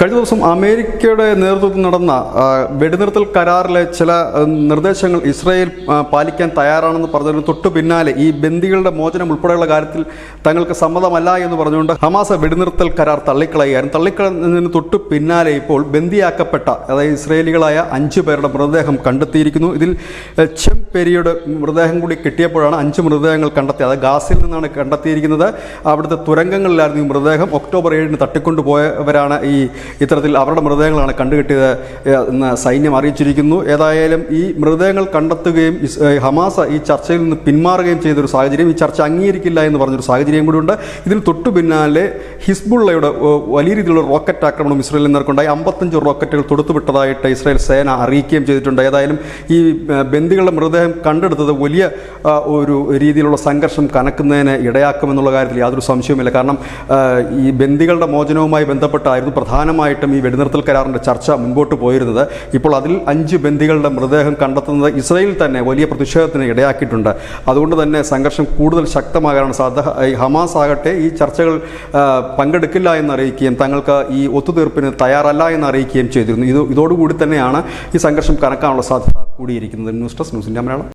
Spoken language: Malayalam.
കഴിഞ്ഞ ദിവസം അമേരിക്കയുടെ നേതൃത്വത്തിൽ നടന്ന വെടിനിർത്തൽ കരാറിലെ ചില നിർദ്ദേശങ്ങൾ ഇസ്രായേൽ പാലിക്കാൻ തയ്യാറാണെന്ന് പറഞ്ഞതിന് തൊട്ടു പിന്നാലെ ഈ ബന്ദികളുടെ മോചനം ഉൾപ്പെടെയുള്ള കാര്യത്തിൽ തങ്ങൾക്ക് സമ്മതമല്ല എന്ന് പറഞ്ഞുകൊണ്ട് ഹമാസ വെടിനിർത്തൽ കരാർ തള്ളിക്കളയുകയായിരുന്നു. തള്ളിക്കളഞ്ഞതിന് തൊട്ടു പിന്നാലെ ഇപ്പോൾ ബന്ദിയാക്കപ്പെട്ട അതായത് ഇസ്രായേലികളായ അഞ്ച് പേരുടെ മൃതദേഹം കണ്ടെത്തിയിരിക്കുന്നു. ഇതിൽ ചെം പെരിയുടെ മൃതദേഹം കൂടി കിട്ടിയപ്പോഴാണ് അഞ്ച് മൃതദേഹങ്ങൾ കണ്ടെത്തിയത്. അത് ഗാസിൽ നിന്നാണ് കണ്ടെത്തിയിരിക്കുന്നത്. അവിടുത്തെ തുരങ്കങ്ങളിലായിരുന്നു ഈ മൃതദേഹം. ഒക്ടോബർ ഏഴിന് തട്ടിക്കൊണ്ടുപോയവരാണ് ഈ ഇത്തരത്തിൽ അവരുടെ മൃതദേഹങ്ങളാണ് കണ്ടുകിട്ടിയത് എന്ന് സൈന്യം അറിയിച്ചിരിക്കുന്നു. ഏതായാലും ഈ മൃതദേഹങ്ങൾ കണ്ടെത്തുകയും ഹമാസ ഈ ചർച്ചയിൽ നിന്ന് പിന്മാറുകയും ചെയ്തൊരു സാഹചര്യം ഈ ചർച്ച അംഗീകരിക്കില്ല എന്ന് പറഞ്ഞൊരു സാഹചര്യം കൂടിയുണ്ട്. ഇതിന് തൊട്ടു പിന്നാലെ ഹിസ്ബുള്ളയുടെ വലിയ രീതിയിലുള്ള റോക്കറ്റ് ആക്രമണം ഇസ്രയേലിൽ നേർക്കുണ്ടായി അമ്പത്തഞ്ച് റോക്കറ്റുകൾ തൊടുത്തുവിട്ടതായിട്ട് ഇസ്രായേൽ സേന അറിയിക്കുകയും ചെയ്തിട്ടുണ്ട്. ഏതായാലും ഈ ബന്ദികളുടെ മൃതദേഹം കണ്ടെടുത്തത് വലിയ ഒരു രീതിയിലുള്ള സംഘർഷം കനക്കുന്നതിന് ഇടയാക്കുമെന്നുള്ള കാര്യത്തിൽ യാതൊരു സംശയവുമില്ല. കാരണം ഈ ബന്ദികളുടെ മോചനവുമായി ബന്ധപ്പെട്ടായിരുന്നു പ്രധാനമായിട്ടും ഈ വെടിനിർത്തൽ കരാറിന്റെ ചർച്ച മുൻപോട്ട് പോയിരുന്നത്. ഇപ്പോൾ അതിൽ അഞ്ച് ബന്ദികളുടെ മൃതദേഹം കണ്ടെത്തുന്നത് ഇസ്രയേലിൽ തന്നെ വലിയ പ്രതിഷേധത്തിന് ഇടയാക്കിയിട്ടുണ്ട്. അതുകൊണ്ട് തന്നെ സംഘർഷം കൂടുതൽ ശക്തമാകാനാണ് സാധ്യത ഹമാസ് ആകട്ടെ ഈ ചർച്ചകൾ പങ്കെടുക്കില്ല എന്ന് അറിയിക്കുകയും തങ്ങൾക്ക് ഈ ഒത്തുതീർപ്പിന് തയ്യാറല്ല എന്ന് അറിയിക്കുകയും ചെയ്തിരുന്നു. ഇത് ഇതോടുകൂടി തന്നെയാണ് ഈ സംഘർഷം കനക്കാനുള്ള സാധ്യത കൂടിയിരിക്കുന്നത്. News desk news India Malayalam.